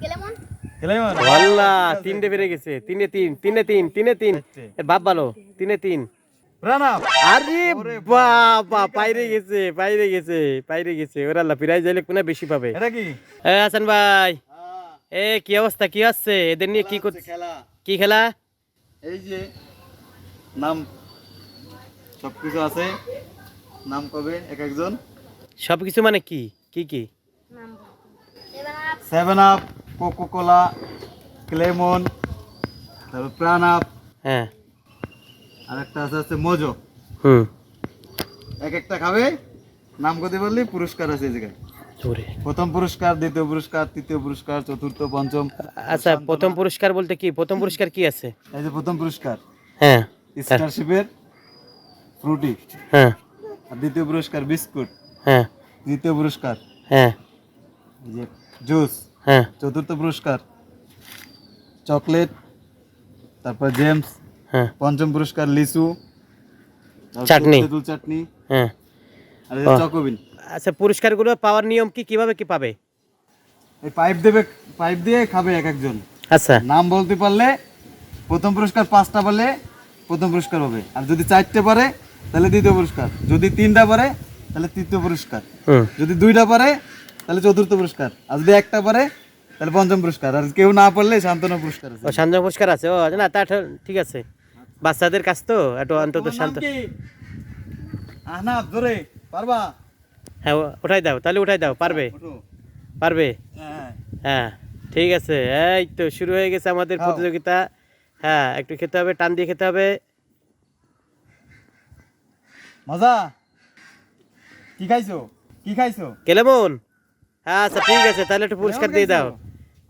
কেলেমন কেলেমন আল্লাহ তিনটে বেড়ে গেছে। তিনে তিন তিনে তিন তিনে তিন। বাপ ভালো তিনে তিন। আরে বাবা পাইরে গেছে পাইরে গেছে পাইরে গেছে। ওরা আল্লাহ প্রাইজ যাইলে কোনে বেশি পাবে? এটা কি? হাসান ভাই। এ কি অবস্থা? কি হচ্ছে এদের নিয়ে কি করছে কি খেলা? এই যে নাম সবকিছু আছে। নাম কবে? এক একজন। সবকিছু মানে কি? কি কি? Seven up Coca Cola Clemon তারপর প্রাণ আপ হ্যাঁ। আর একটা আছে হচ্ছে মোজো হুম। এক একটা খাবে নাম করতে বললি পুরস্কার আছে এই জায়গায়। প্রথম পুরস্কার দ্বিতীয় পুরস্কার তৃতীয় পুরস্কার চতুর্থ পঞ্চম। আচ্ছা প্রথম পুরস্কার বলতে কি? প্রথম পুরস্কার কি আছে? এই যে প্রথম পুরস্কার। হ্যাঁ। স্টারশিপের ফ্রুটি হ্যাঁ। আর দ্বিতীয় পুরস্কার বিস্কুট। হ্যাঁ। তৃতীয় পুরস্কার। হ্যাঁ। জুস হ্যাঁ। চতুর্থ পুরস্কার চকলেট তারপর জেমস হ্যাঁ। পঞ্চম পুরস্কার লিচু চাটনি। তেঁতুল চাটনি হ্যাঁ। আর। চকোবিন। আচ্ছা পুরস্কারগুলো পাওয়ার নিয়ম কি কীভাবে কি পাবে? এই পাইপ দেবে পাইপ দিয়ে খাবে এক একজন। আচ্ছা। নাম বলতে পারলে প্রথম পুরস্কার পাঁচটা পারলে প্রথম পুরস্কার হবে। আর যদি চারটে পারে তাহলে দ্বিতীয় পুরস্কার। যদি তিনটা পারে তাহলে তৃতীয় পুরস্কার। হুম। যদি দুইটা পারে তাহলে চতুর্থ পুরস্কার। আর যদি একটা পারে তাহলে পঞ্চম পুরস্কার। আর কেউ না পারলে শান্তনা পুরস্কার আছে। ও শান্ত পুরস্কার আছে। ও না তা ঠিক আছে। বাচ্চাদের কাছ তো একটু অন্তত শান্ত কি? আহনাফ জোরে পারবা? হ্যাঁ উঠাই দাও তাহলে উঠাই দাও পারবে? পারবে? হ্যাঁ হ্যাঁ। ঠিক আছে। এই তো শুরু হয়ে গেছে আমাদের প্রতিযোগিতা। হ্যাঁ একটু খেতে হবে টান দিয়ে খেতে হবে। মজা? কি খাইছো? কি খাইছো? কেলেমন? হ্যাঁ আচ্ছা ঠিক আছে তাহলে একটু পুরস্কার দিয়ে দাও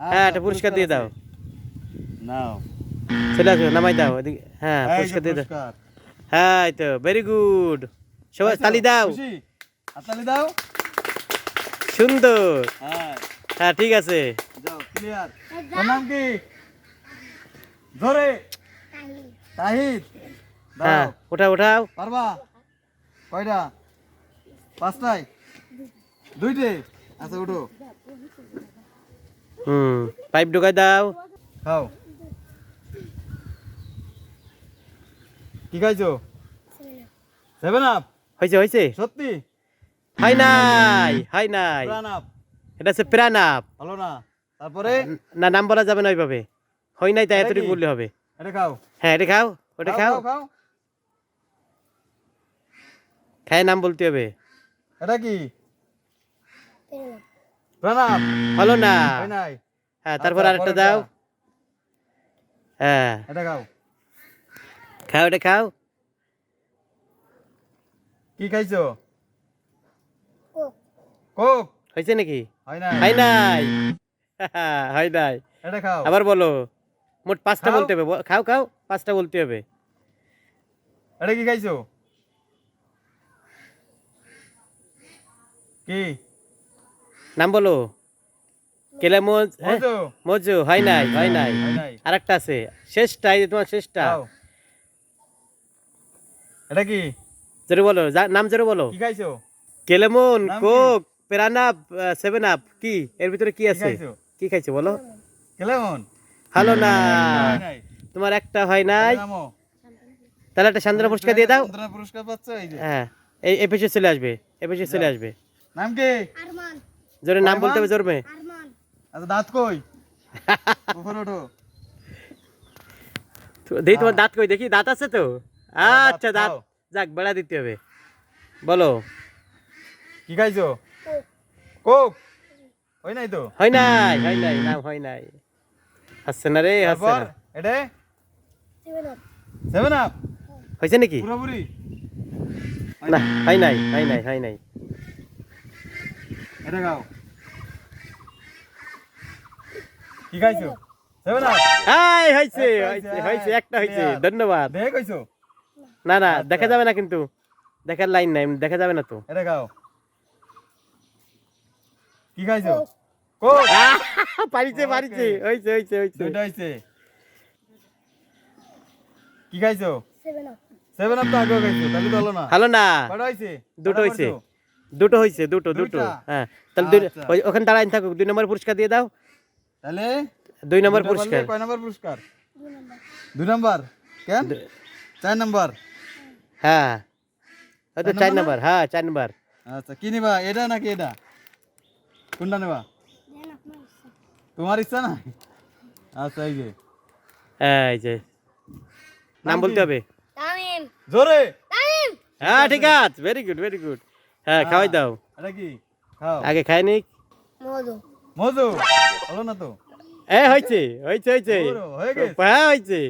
হ্যাঁ একটা পুরস্কার দিয়ে দাও নাও চলে আসো নামাই দাও এদিকে হ্যাঁ এই যে পুরস্কার দিয়ে দাও পুরস্কার। হ্যাঁ এই তো ভেরি গুড সবাই খাইছো? তালি দাও খুশি? হাততালি দাও সুন্দর হ্যাঁ হ্যাঁ ঠিক আছে যাও ক্লিয়ার তোর নাম কি জোরে তাহিদ হ্যাঁ দাও উঠাও উঠাও পারবা কয়টা পাঁচটায় দুইটে আচ্ছা উঠো। হুম পাইপ ঢুকাই দাও। খাও। কি খাইছো? সেভেন আপ হয়েছে হয়েছে সত্যি? হয় নাই হয় নাই। এটা হচ্ছে প্রাণাপ ভালো না। তারপরে? না নাম বলা যাবে না ওইভাবে। হয় নাই তাই এতটুকু বললে হবে। এটা খাও। হ্যাঁ এটা খাও ওটা খাও খাও। খায় নাম বলতে হবে। এটা কি? প্রণাম। হলো না। হ্যাঁ তারপর আচ্ছা, আরেকটা দাও। হ্যাঁ। এটা খাও। খাও এটা খাও। কি খাইছো? কোক। হয়েছে নাকি? হয় নাই। হয় নাই। হয় নাই। এটা খাও। আবার বলো। মোট পাঁচটা বলতে হবে। খাও খাও। পাঁচটা বলতে হবে। এটা কি খাইছো? কি? নাম বলো। হ্যাঁ? মজু। মজু হয় নাই হয় নাই। হয় নাই। আরেকটা আছে। শেষটা এই যে তোমার শেষটা। এটা কি? জোরে বলো নাম জোরে বলো। কি খাইছো Clemon? Coke Pran up seven up কি? এর ভিতরে কি আছে? কি খাইছো বলো। কেমন ভালো না। তোমার একটা হয় নাই। তাহলে একটা সান্ত্বনা পুরস্কার দিয়ে দাও। পুরস্কার পাচ্ছ হ্যাঁ এই পেছনে চলে আসবে পেছনে চলে আসবে। নাম কি? আরমান। জোরে নাম বলতে হবে জোর আরমান। আচ্ছা দাঁত কই? উপরে ওঠো। দেখি তোমার দাঁত কই দেখি দাঁত আছে তো? হ্যাঁ, আচ্ছা দাঁত। যাক বেড়া দিতে হবে। বলো। কি খাইছো? কোক। হয় নাই তো? হয় নাই হয় নাই নাম হয় নাই। হাসছে না রে হাসছে না। এটা? আপ সেভেন আপ হয়েছে নাকি? পুরোপুরি? না হয় নাই হয় নাই হয় নাই। এটা খাও কি খাইছো সেভেন আপ। হাই হয়েছে একটা হয়েছে হয়েছে, হয়েছে একটা হয়েছে ধন্যবাদ। দেখে কইছো? না না। দেখা যাবে না কিন্তু। দেখার লাইন নাই দেখা যাবে না তো। এটা খাও কি খাইছো কোক। পারিছে পারিছে Okay. হয়েছে হয়েছে হয়েছে হইছে। কি খাইছো সেভেন আপ। সেভেন আপ তো আগেও খাইছো তাহলে তো হলো না। ভালো না। কটা হইছে? দুটো হইছে। করছ? দুটো হয়েছে দুটো দুটো। দুইটা? হ্যাঁ তাহলে দুই- আচ্ছা। ওই- ওখানে দাঁড়াই থাকুক দুই নম্বর পুরস্কার দিয়ে দাও। তাহলে? দুই নম্বর দুটা পুরস্কার। পারলে কয় নম্বর পুরস্কার? দুই নম্বর। দুই নম্বর কেন চার নম্বর? হ্যাঁ। ওই তো চার চার নম্বর না? নম্বর হ্যাঁ চার নম্বর। আচ্ছা কি নিবা? এটা নাকি এটা? কোনটা নেবা? দেন আপনার ইচ্ছা। তোমার ইচ্ছা না আচ্ছা এই যে। এই যে। নাম বলতে হবে? তামিম। জোরে? তামিম। হ্যাঁ ঠিক আছে। ভেরি গুড ভেরি গুড হ্যাঁ খাওয়াই দাও। এটা কি? খাও। আগে খাই নি? মধু। মজু হলো না তো? এ হয়েছে হয়েছে হয়েছে ওরো, হয়ে গেছে? হ্যাঁ হয়েছে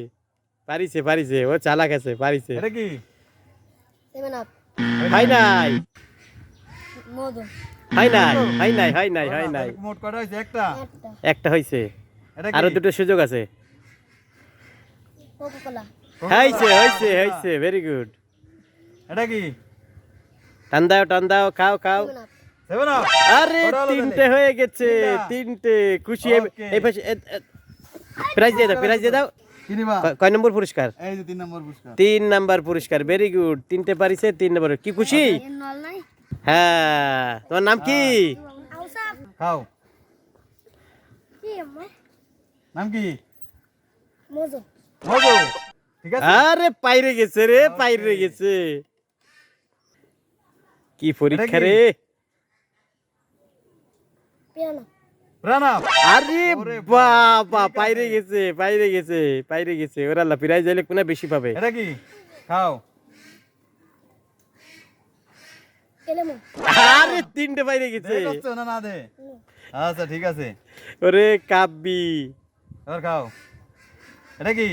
পারিছে পারিছে ও চালাক আছে পারিছে। এটা কি? সেভেন আপ হয় নাই। মধু। হয় নাই হয় নাই হয় নাই হয় নাই। মোট কটা হয়েছে একটা? একটা। একটা হয়েছে আরও দুটো সুযোগ আছে। হয়েছে হয়েছে হয়েছে ভেরি গুড এটা কি? টান দাও টান দাও খাও খাও আরে তিনটে হয়ে গেছে তিনটে। খুশি এই- পাশে প্রাইজ দিয়ে দাও প্রাইজ দিয়ে দাও। কয় নম্বর পুরস্কার? এই যে তিন নম্বর পুরস্কার। তিন নাম্বার পুরস্কার ভেরি গুড তিনটে পারিছে তিন নম্বর। কি খুশি? হ্যাঁ তোমার নাম কি? খাও। নাম কি? মধু মজু। ঠিক আছে? আরে পাইরে গেছে রে পাইরে গেছে। কি পরীক্ষা? রে? পিয়ানো আরে বাবা পাইরে গেছে পাইরে গেছে পাইরে গেছে। ওরা আল্লাহ যাইলে কোনা বেশি পাবে? এটা কি? খাও। আরে তিনটে পাইরে গেছে। না না দে। আচ্ছা ঠিক আছে। ওরে কাব্বি। খাও। এটা কি?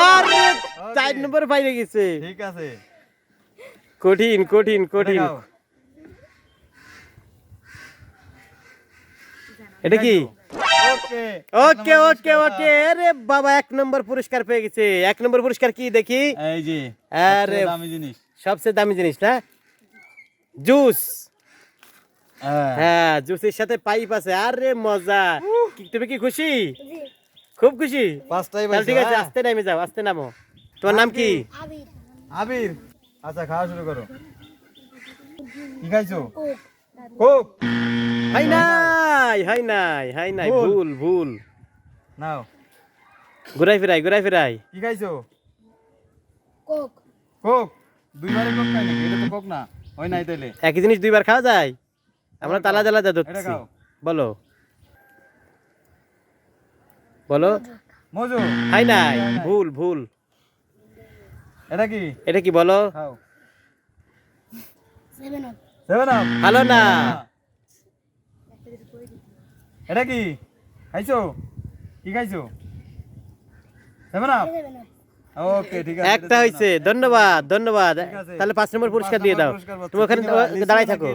আরে চার নম্বর পাইরে গেছে। ঠিক আছে। কঠিন কঠিন কঠিন। এটা কি? ওকে ওকে ওকে আরে বাবা এক নম্বর পুরস্কার পেয়ে গেছে। এক নম্বর পুরস্কার কি দেখি? এই যে আরে সবচেয়ে দামি জিনিস। সবচেয়ে দামি জিনিস না? জুস। হ্যাঁ। হ্যাঁ জুসের সাথে পাইপ আছে। আরে মজা। তুমি কি খুশি? জি। খুব খুশি। পাঁচটাই তাহলে ঠিক আছে হ্যাঁ। আস্তে নামে যাও আস্তে নামো। তোমার নাম কি? আবির। আবির? আচ্ছা খাওয়া শুরু করো। কি খাইছো? কোক। কোক হাই নাই হাই নাই হাই নাই ভুল। ভুল নাও। ঘুরাই ফিরাই ঘুরাই ফিরাই। কি খাইছো? কোক। কোক। দুইবারে কোক খাই নাকি? এটা তো কোক না হয় নাই তাইলে। একই জিনিস দুইবার খাওয়া যায়? আমরা তালা জ্বালা এটা ধরছি। খাও। বলো। বলো। মজু। হাই নাই ভুল ভুল। এটা কি? এটা কি বলো? খাও। সেভেন আপ সেভেন আপ ভালো না। এটা কি? খাইছো? কি খাইছো? Seven up seven up okay ঠিক আছে। একটা হয়েছে ধন্যবাদ ধন্যবাদ। তাহলে পাঁচ নম্বর পুরস্কার দিয়ে দাও। তুমি ওখানে দাঁড়াই থাকো।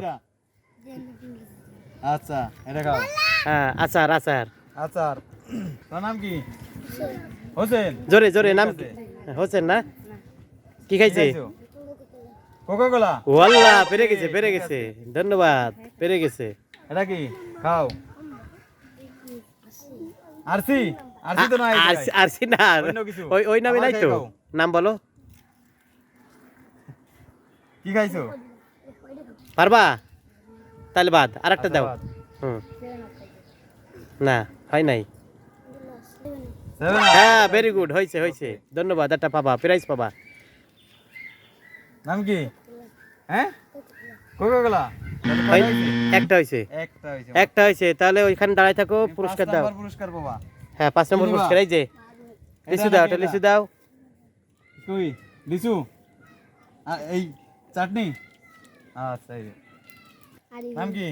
আচ্ছা এটা খাও। হ্যাঁ আচার আচার। আচার। তোর নাম কি? হোসেন। জোরে জোরে নাম হোসেন না? কি খাইছে? কোকা কোলা ওয়াল্লাহ পেরে গেছে পেরে গেছে। ধন্যবাদ পেরে গেছে। এটা কি? খাও। আরসি? তো নাই না। ওই ওই নামে নাই তো। নাম বলো। কি খাইছো? পারবা? তাহলে বাদ আর একটা আচ্ছা, দাও বাদ। হুম। না হয় নাই। হ্যাঁ ভেরি গুড হয়েছে হয়েছে। ধন্যবাদ একটা পাবা প্রাইজ পাবা। নাম কি? হ্যাঁ? একটা হয়েছে। একটা হয়েছে। তাহলে ওইখানে দাঁড়ায় থাকো পুরস্কার দাও। পুরস্কার পাবা। হ্যাঁ পাঁচ নম্বর কি পুরস্কার এই যে। লিচু দাও লিচু দাও। কই? লিচু? এই চাটনি? আচ্ছা এই নাম কি?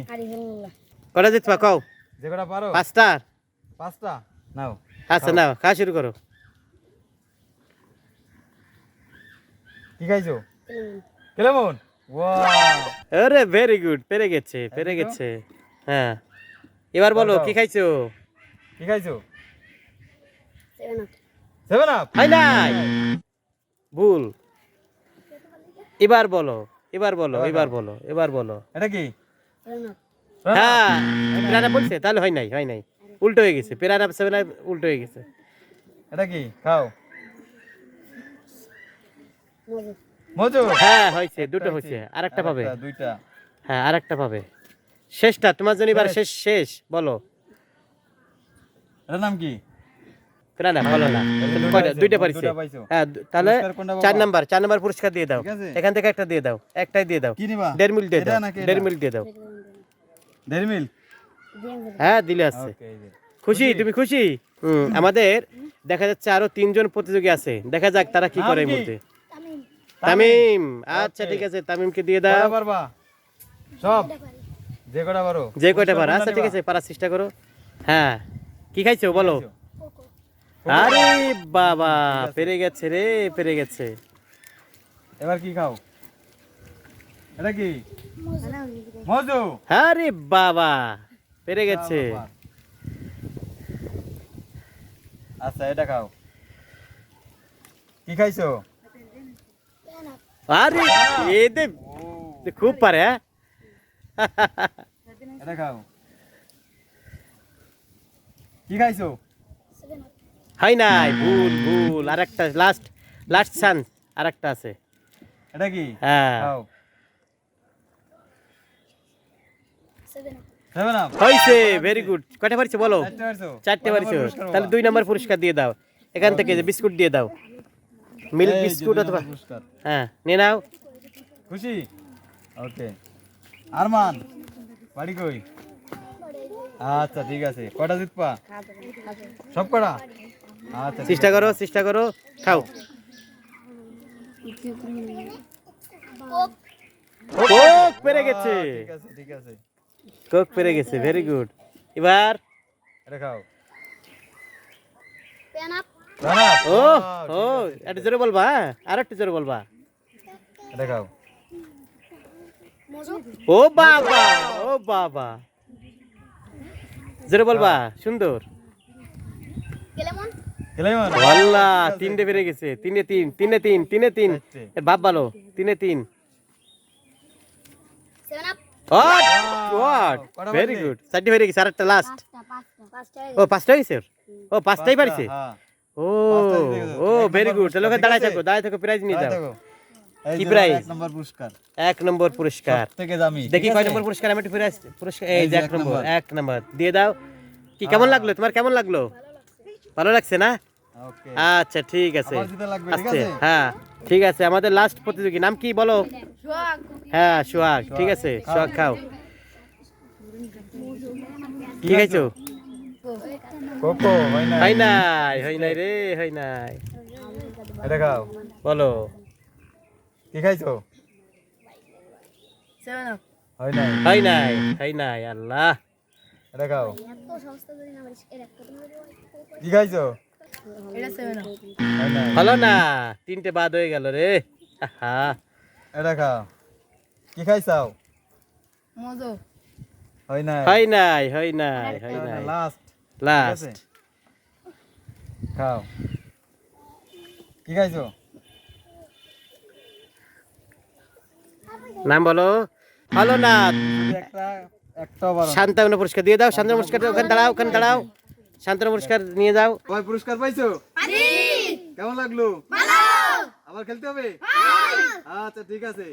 কটা জিতবা কও? যে কটা পারো। পাঁচটা। পাঁচটা? নাও। আচ্ছা নাও খাওয়া শুরু করো। কি খাইছো? কেমন আরে ভেরি গুড পেরে গেছে পেরে গেছে। হ্যাঁ। এবার বলো কি খাইছো? কি খাইছো? সেভেন আপ সেভেন আপ নাই ভুল। এবার বলো এবার বলো এবার বলো এবার বলো। এটা কি? হ্যাঁ বলছে তাহলে হয় নাই হয় নাই। উল্টো হয়ে গেছে পেরানা সেভেন উল্টো হয়ে গেছে। এটা কি? খাও। মজু। হ্যাঁ হয়েছে দুটো হয়েছে আর একটা পাবে। দুইটা। হ্যাঁ আর একটা পাবে। শেষটা তোমার জন্য এবার শেষ। শেষ বলো। এটার নাম কি? না না বলো না। দুইটা পাইছো। হ্যাঁ তাহলে চার? নাম্বার চার নাম্বার পুরস্কার দিয়ে দাও। এখান থেকে একটা দিয়ে দাও একটাই দিয়ে দাও। কি নিবা? দেড় মিল দিয়ে দাও দেড়? মিল দিয়ে দাও। দেড় মিল? হ্যাঁ দিলে আসছে। খুশি? তুমি খুশি? হুম আমাদের দেখা যাচ্ছে আরও তিনজন প্রতিযোগী আছে। দেখা যাক তারা কি করে? মুহূর্তে। তামিম। আচ্ছা ঠিক আছে তামিমকে দিয়ে দাও। পারবা? সব? যে কটা পারো? যে কয়টা পারো। আচ্ছা ঠিক আছে পারার চেষ্টা করো। হ্যাঁ। কি খাইছো বলো? আরে বাবা পেরে গেছে রে পেরে গেছে। এবার কি খাও? এটা কি? মজু? আরে বাবা। পেরে গেছে বাবা। আচ্ছা এটা খাও কি খাইছো আরে এতে খুব পারে হ্যাঁ এটা খাও কি খাইছো হয় নাই ভুল ভুল আর একটা লাস্ট লাস্ট চান্স আর একটা আছে এটা কি হ্যাঁ খাও সেভেন আপ হয়েছে ভেরি গুড কয়টা পারছ বলো? চারটে পারছ। তাহলে দুই নম্বর পুরস্কার দিয়ে দাও। এখান থেকে যে বিস্কুট দিয়ে দাও। মিল্ক বিস্কুট অথবা হ্যাঁ নিয়ে নাও। খুশি? ওকে। আরমান বাড়ি কই? আচ্ছা ঠিক আছে। কটা জিতপা সব কটা আচ্ছা চেষ্টা করো চেষ্টা করো। খাও। পেরে গেছে। ঠিক আছে ঠিক আছে। কোক পেরে গেছে ভেরি গুড এবার এটা খাও। আপ রানা ও ও একটু জোরে বলবা হ্যাঁ? আর একটু জোরে বলবা। এটা খাও। ও বাবা ও বাবা। জোরে বলবা সুন্দর। আল্লাহ তিনটে বেড়ে গেছে তিনে তিন তিনে তিন তিনে। তিন। এর বাপ ভালো তিনে। তিন ভেরি? গুড চারটে গেছে আরেকটা লাস্ট ও পাঁচটা হয়েছে। ওর? ও পাঁচটাই পারিছে? হ্যাঁ। ও। ও ভেরি গুড তাহলে ওখানে দাঁড়ায় থাকো দাঁড়ায় থাকো প্রাইজ নিয়ে যাও। কি যে prize? এক নম্বর পুরস্কার। এক নম্বর পুরস্কার। থেকে দামি দেখি কয় নম্বর পুরস্কার আমি একটু ফিরে আসছি। পুরস্কার এই যে এক নম্বর। এক নম্বর দিয়ে দাও। কি কেমন লাগল? তোমার কেমন লাগল? ভালো লাগছে না? আচ্ছা ঠিক আছে। আছে? হ্যাঁ ঠিক আছে আমাদের লাস্ট প্রতিযোগী। নাম কি বলো? হ্যাঁ সোহাগ ঠিক আছে সোহাগ খাও। কি খাইছো? হয় নাই। হয় নাই রে হয় নাই। এটা খাও। বলো। কি খাইছো? হয় না হয় নাই হয় নাই আল্লাহ। এটা খাও। কি খাইছো? হলো না তিনটে বাদ হয়ে গেল রে। এটা খাও কি খাইছাও? হয় না হয় নাই হয় নাই হয় নাই। লাস্ট লাস্ট খাও। কি খাইছো? নাম বলো। হলো না। একটা একটাও পুরস্কার দিয়ে দাও শান্তনা পুরস্কার ওখানে দাঁড়াও ওখানে দাঁড়াও। শান্তনা পুরস্কার নিয়ে যাও। কয় পুরস্কার পাইছো? কেমন লাগল? আবার খেলতে হবে? আচ্ছা ঠিক আছে।